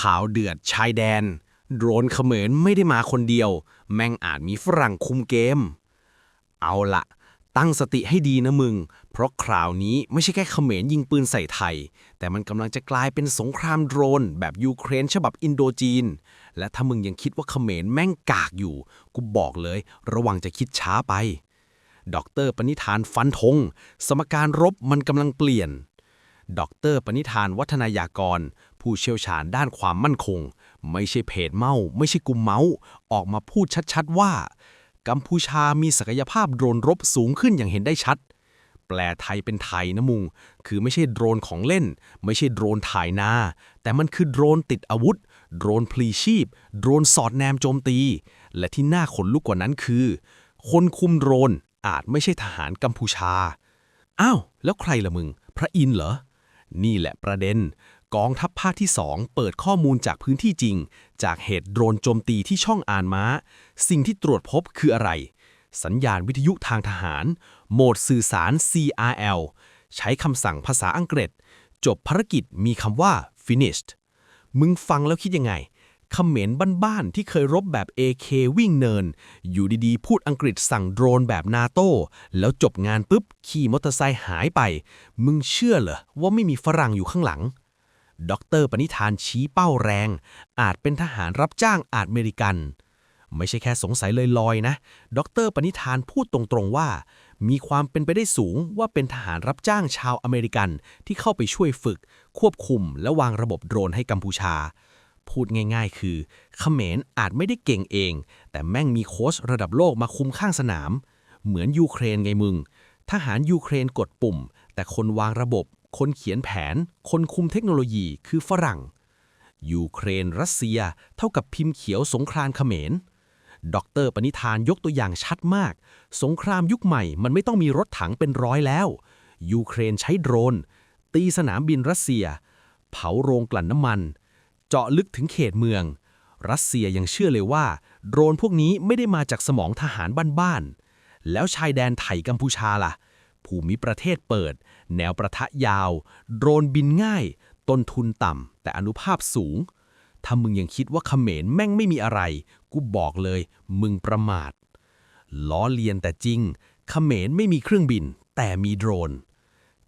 ข่าวเดือดชายแดน โดรนเขมรไม่ได้มาคนเดียว แม่งอาจมีฝรั่งคุมเกม เอาละตั้งสติให้ดีนะมึง เพราะคราวนี้ไม่ใช่แค่เขมรยิงปืนใส่ไทย แต่มันกำลังจะกลายเป็นสงครามโดรน แบบยูเครนฉบับอินโดจีน และถ้ามึงยังคิดว่าเขมรแม่งกากอยู่ กูบอกเลย ระวังจะคิดช้าไปดอกเตอรปณิธานฟันธง สมการรบมันกำลังเปลี่ยนดอกเตอรปณิธานวัฒนายากร ผู้เชี่ยวชาญด้านความมั่นคง ไม่ใช่เพจเมา ไม่ใช่กลุ่มเมาส์ออกมาพูดชัดๆว่า กัมพูชามีศักยภาพโดรนรบสูงขึ้นอย่างเห็นได้ชัด แปลไทยเป็นไทยนะมุง คือไม่ใช่โดรนของเล่น ไม่ใช่โดรนถ่ายนา แต่มันคือโดรนติดอาวุธ โดรนพลีชีพ โดรนสอดแนมโจมตี และที่น่าขนลุกกว่านั้นคือ คนคุมโดรนอาจไม่ใช่ทหารกัมพูชา อ้าว แล้วใครล่ะมึง พระอินเหรอ นี่แหละประเด็น กองทัพภาคที่ 2 เปิดข้อมูลจากพื้นที่จริง จากเหตุโดรนโจมตีที่ช่องอ่านม้า สิ่งที่ตรวจพบคืออะไร สัญญาณวิทยุทางทหาร โหมดสื่อสาร CRL ใช้คำสั่งภาษาอังกฤษ จบภารกิจมีคำว่า finished มึงฟังแล้วคิดยังไงเขมรบ้านๆที่เคยรบแบบ AK วิ่งเนิน อยู่ดีๆ พูดอังกฤษสั่งโดรนแบบนาโต้แล้วจบงานปุ๊บขี่มอเตอร์ไซค์หายไป มึงเชื่อเหรอว่าไม่มีฝรั่งอยู่ข้างหลัง ด็อกเตอร์ปณิธานชี้เป้าแรง อาจเป็นทหารรับจ้างอาจเมริกัน ไม่ใช่แค่สงสัยลอยๆนะด็อกเตอร์ปณิธานพูดตรงๆว่า มีความเป็นไปได้สูงว่าเป็นทหารรับจ้างชาวอเมริกันที่เข้าไปช่วยฝึก ควบคุมและวางระบบโดรนให้กัมพูชา พูดง่ายๆ คือเขมรอาจไม่ได้เก่งเอง แต่แม่งมีโค้ชระดับโลกมาคุมข้างสนาม เหมือนยูเครนไงมึง ทหารยูเครนกดปุ่ม แต่คนวางระบบ คนเขียนแผน คนคุมเทคโนโลยีคือฝรั่ง ยูเครน รัสเซีย เท่ากับพิมพ์เขียวสงครามเขมรดอกเตอรปณิธานยกตัวอย่างชัดมาก สงครามยุคใหม่มันไม่ต้องมีรถถังเป็นร้อยแล้ว ยูเครนใช้โดรน ตีสนามบินรัสเซีย เผาโรงกลั่นน้ำมัน เจาะลึกถึงเขตเมือง รัสเซียยังเชื่อเลยว่า โดรนพวกนี้ไม่ได้มาจากสมองทหารบ้านๆแล้วชายแดนไทยกัมพูชาล่ะ ภูมิประเทศเปิด แนวประทะยาว โดรนบินง่าย ต้นทุนต่ำ แต่อนุภาพสูง ถ้ามึงยังคิดว่าเขมรแม่งไม่มีอะไร กูบอกเลย มึงประมาท ล้อเลียนแต่จริง เขมรไม่มีเครื่องบิน แต่มีโดรน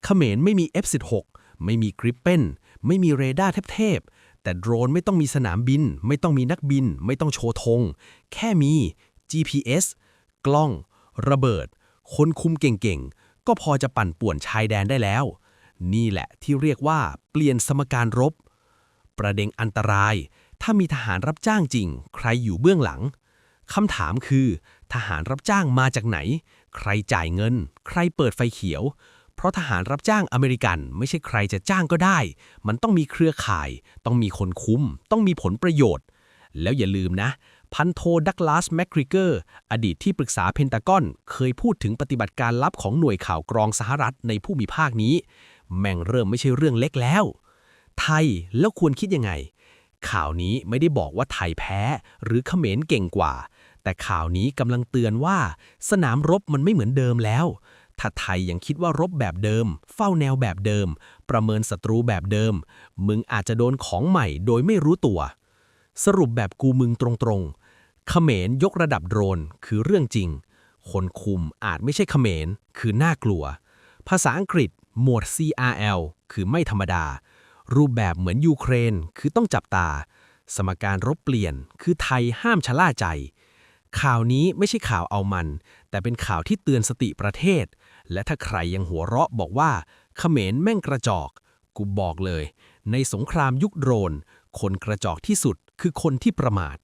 เขมรไม่มี F16 ไม่มีกริปเปนไม่มีเรดาร์เทพๆ แต่โดรนไม่ต้องมีสนามบิน ไม่ต้องมีนักบิน ไม่ต้องโชว์ธง แค่มี GPS กล้อง ระเบิด คนคุมเก่งๆ ก็พอจะปั่นป่วนชายแดนได้แล้ว นี่แหละที่เรียกว่าเปลี่ยนสมการรบ ประเด็นอันตราย ถ้ามีทหารรับจ้างจริง ใครอยู่เบื้องหลังคำถามคือ ทหารรับจ้างมาจากไหน ใครจ่ายเงิน ใครเปิดไฟเขียว เพราะทหารรับจ้างอเมริกันไม่ใช่ใครจะจ้างก็ได้ มันต้องมีเครือข่าย ต้องมีคนคุ้ม ต้องมีผลประโยชน์ แล้วอย่าลืมนะ พันโทดักลาสแมคริเกอร์ อดีตที่ปรึกษาเพนตากอน เคยพูดถึงปฏิบัติการลับของหน่วยข่าวกรองสหรัฐในผู้มีภาคนี้ แม่งเริ่มไม่ใช่เรื่องเล็กแล้ว ไทยแล้วควรคิดยังไง ข่าวนี้ไม่ได้บอกว่าไทยแพ้ หรือเขมรเก่งกว่า แต่ข่าวนี้กำลังเตือนว่า สนามรบมันไม่เหมือนเดิมแล้วถ้าไทยยังคิดว่ารบแบบเดิม เฝ้าแนวแบบเดิม ประเมินศัตรูแบบเดิม มึงอาจจะโดนของใหม่โดยไม่รู้ตัว สรุปแบบกูมึงตรงๆ เขมรยกระดับโดรนคือเรื่องจริง คนคุมอาจไม่ใช่เขมร คือน่ากลัว ภาษาอังกฤษหมวด CRL คือไม่ธรรมดา รูปแบบเหมือนยูเครน คือต้องจับตา สมการรบเปลี่ยน คือไทยห้ามชะล่าใจ ข่าวนี้ไม่ใช่ข่าวเอามัน แต่เป็นข่าวที่เตือนสติประเทศ และถ้าใครยังหัวเราะบอกว่าเขมรแม่งกระจอก กูบอกเลย ในสงครามยุคโดรน คนกระจอกที่สุดคือคนที่ประมาท